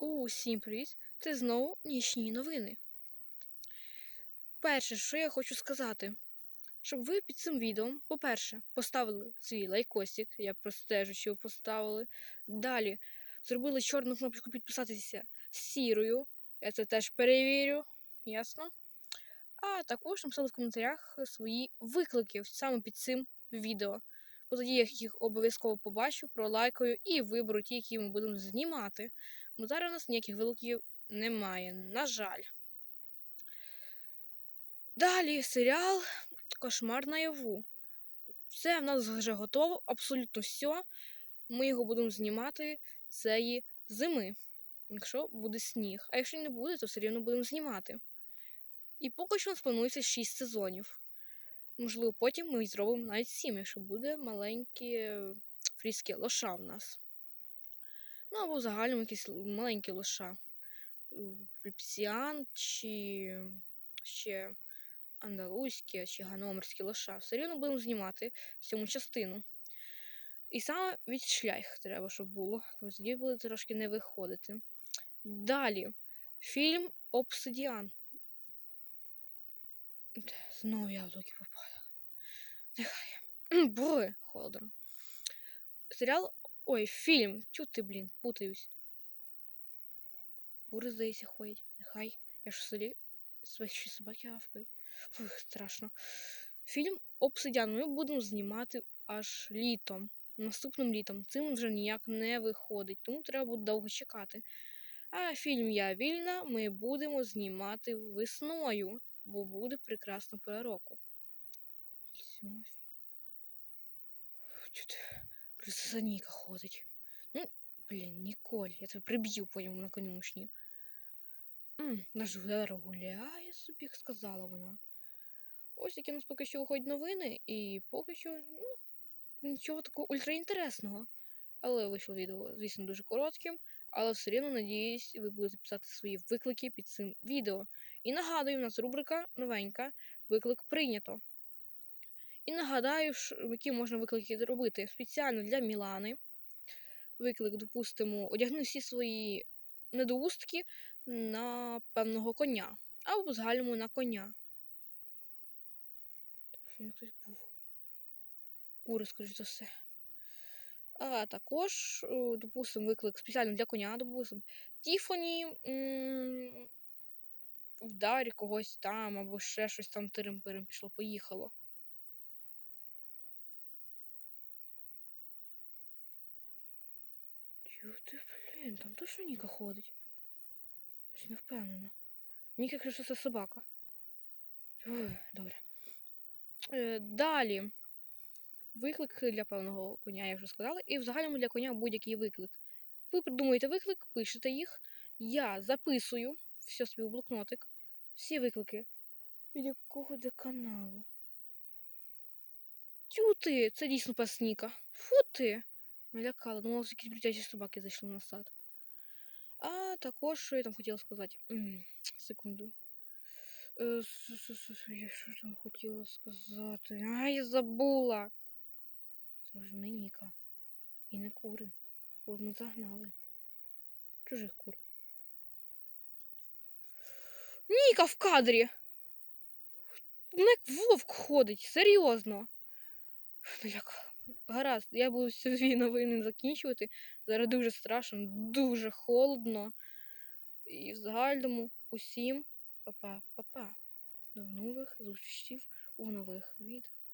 Усім привіт! Це знову нічні новини. Перше, що я хочу сказати, щоб ви під цим відео, по-перше, поставили свій лайкосик, я простежу, що ви поставили. Далі зробили чорну кнопочку підписатися сірою. Я це теж перевірю, ясно? А також написали в коментарях свої виклики саме під цим відео. Бо тоді я їх обов'язково побачу, пролайкаю і виберу ті, які ми будемо знімати. Бо зараз у нас ніяких вилуків немає, на жаль. Далі серіал Кошмар наяву. Все в нас вже готово, абсолютно все. Ми його будемо знімати цієї зими, якщо буде сніг. А якщо не буде, то все рівно будемо знімати. І поки що у нас планується 6 сезонів. Можливо, потім ми зробимо навіть 7, якщо буде маленькі фрізки лоша в нас. Ну, або в загальному якісь маленькі лоша. Припсіан чи ще андалузькі чи ганомерські лоша. Все рівно будемо знімати сьому частину. І саме від шляйх треба, щоб було. Тобто тоді буде трошки не виходити. Далі фільм Обсидіан. Знову я яблуки попадали. Нехай. Боже, холодно. Серіал. Ой, фільм. Чу ти, блін, путаюсь. Бури, здається, ходять. Нехай. Я ж в селі свої собаки гавкають. Фух, страшно. Фільм Обсидіан ми будемо знімати аж літом. Наступним літом. Цим вже ніяк не виходить, тому треба буде довго чекати. А фільм Я вільна ми будемо знімати весною, бо буде прекрасна пора року. Просто Ніка ходить. Ну, блін, Ніколь, я тебе приб'ю потім на конюшні. Наш Гера гуляє собі, сказала вона. Ось такі у нас поки що виходять новини, і поки що, ну, нічого такого ультраінтересного. Але вийшло відео, звісно, дуже коротким. Але все рівно, надіюсь, ви будете писати свої виклики під цим відео. І нагадую, у нас рубрика новенька Виклик прийнято. І нагадаю, які можна виклики робити спеціально для Мілани. Виклик, допустимо, одягни всі свої недоустки на певного коня. Або загальному на коня. Що не хтось був. Кури, скоріш за все. А також, допустимо, виклик спеціально для коня, допустимо, Тіфоні вдарі когось там, або ще щось там тирим-пирим пішло-поїхало. Ти, блін, там точно Ніка ходить. Не впевнена. Ніка, якщо це собака. Ой, добре. Е, Далі. Виклик для певного коня, я вже сказала. І в загальному для коня будь-який виклик. Ви придумуєте виклик, пишете їх. Я записую все собі у блокнотик. Всі виклики. Від якого до каналу. Тю ти! Це дійсно пасніка. Фу ти! Налякала, думала, що якісь бродячі собаки зайшли на сад. А також, що я там хотіла сказати. Секунду. Е, я що там хотіла сказати? А, я забула. Це ж не Ніка. І не кури. Кур ми загнали. Чужих кур. Ніка в кадрі! Вовк ходить, серйозно. Налякала. Гаразд, я буду свої новини закінчувати. Зараз дуже страшно, дуже холодно. І в загальному усім па-па-па-па. До нових зустрічей у нових відео.